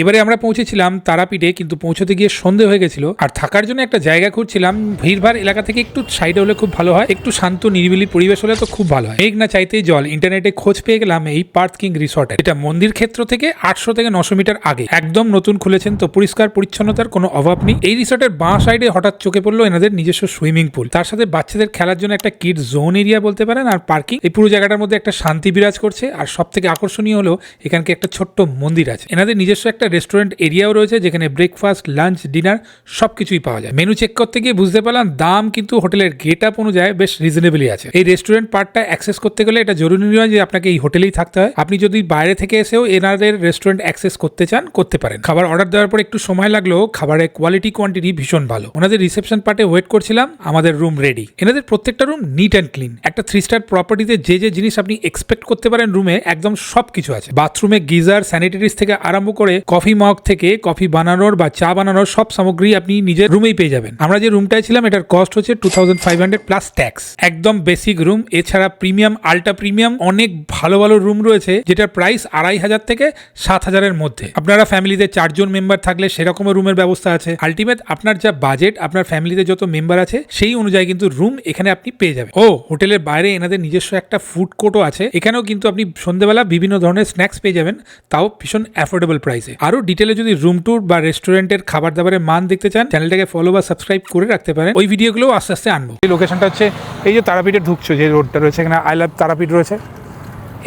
এবারে আমরা পৌঁছেছিলাম তারাপীঠে, কিন্তু পৌঁছতে গিয়ে সন্ধে হয়ে গেছিল। আর থাকার জন্য একটা জায়গা খুঁজছিলাম। ভিড়ভাড় এলাকা থেকে একটু সাইডে হলে খুব ভালো হয়, একটু শান্ত, নিরিবিলি পরিবেশ হলে তো খুব ভালো হয়। মেঘ না চাইতেই জল। ইন্টারনেটে খোঁজ পেয়ে গেলাম এই পার্থ কিং রিসর্টে। এটা মন্দির ক্ষেত্র থেকে আটশো থেকে নশো মিটার আগে। একদম নতুন খুলেছেন তো পরিষ্কার, পরিচ্ছন্নতার কোনো অভাব নেই। এই রিসর্টের বাঁ সাইডে হঠাৎ চোখে পড়ল এনাদের নিজস্ব সুইমিং পুল। তার সাথে বাচ্চাদের খেলার জন্য একটা কিড জোন এরিয়া বলতে পারেন আর পার্কিং। এই পুরো জায়গাটার মধ্যে একটা শান্তি বিরাজ করছে। আর সব থেকে আকর্ষণীয় হলো এখানকে একটা ছোট্ট মন্দির আছে। এনাদের নিজস্ব একটা রেস্টুরেন্ট এরিয়াও রয়েছে যেখানে ব্রেকফাস্ট লাঞ্চ ডিনার সব কিছুই পাওয়া যায়। মেনু চেক করতে গিয়ে বুঝতে পারলাম দাম কিন্তু হোটেলের গেট আপ অনুযায়ী বেশ রিজনেবলই আছে। এই রেস্টুরেন্ট পার্টটা অ্যাক্সেস করতে গেলে এটা জরুরি নয় যে আপনাকে এই হোটেলেই থাকতে হয়। আপনি যদি বাইরে থেকে এসেও এনাদের রেস্টুরেন্ট অ্যাক্সেস করতে চান, করতে পারেন। খাবার অর্ডার দেওয়ার পর একটু সময় লাগলেও খাবারের কোয়ালিটি কোয়ান্টিটি ভীষণ ভালো। ওনাদের রিসেপশন পার্টে ওয়েট করছিলাম, আমাদের রুম রেডি এনাদের প্রত্যেকটা রুম নিট অ্যান্ড ক্লিন একটা থ্রি স্টার প্রপার্টিতে যে যে জিনিস আপনি এক্সপেক্ট করতে পারেন রুমে একদম সব কিছু আছে। বাথরুমে গিজার স্যানিটারিজ থেকে আরম্ভ করে কফি মগ থেকে কফি বানানোর বা চা বানানোর সব সামগ্রী আপনি নিজের রুমেই পেয়ে যাবেন। আমরা যে রুমটায় ছিলাম, এটার কস্ট হচ্ছে two thousand five hundred plus tax একদম বেসিক রুম এছাড়া প্রিমিয়াম আল্ট্রা প্রিমিয়াম অনেক ভালো ভালো রুম রয়েছে, যেটার প্রাইস আড়াই হাজার থেকে সাত হাজারের মধ্যে। আপনারা ফ্যামিলিতে চারজন মেম্বার থাকলে সেরকমের রুমের ব্যবস্থা আছে। আলটিমেট আপনার যা বাজেট আপনার ফ্যামিলিতে যত মেম্বার আছে, সেই অনুযায়ী কিন্তু রুম এখানে আপনি পেয়ে যাবেন। ও, হোটেলের বাইরে এনাদের নিজস্ব একটা ফুড কোর্টও আছে। এখানেও কিন্তু আপনি সন্ধ্যেবেলা বিভিন্ন ধরনের স্ন্যাক্স পেয়ে যাবেন, তাও ভীষণ অ্যাফোর্ডেবল প্রাইসে আরও ডিটেলে যদি রুম ট্যুর বা রেস্টুরেন্টের খাবার দাবারের মান দেখতে চান চ্যানেলটাকে ফলো বা সাবস্ক্রাইব করে রাখতে পারেন। ওই ভিডিওগুলো আস্তে আস্তে আনব। এই লোকেশনটা হচ্ছে এই যে তারাপীঠে ঢুকছো, যে রোডটা রয়েছে এখানে আই লাভ তারাপীঠ রয়েছে।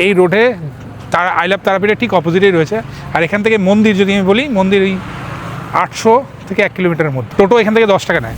এই রোডে তারা আই লাভ তারাপীঠের ঠিক অপোজিটেই রয়েছে। আর এখান থেকে মন্দির যদি আমি বলি, মন্দির এই আটশো থেকে এক কিলোমিটারের মধ্যে। টোটো এখান থেকে দশ টাকা নেয়।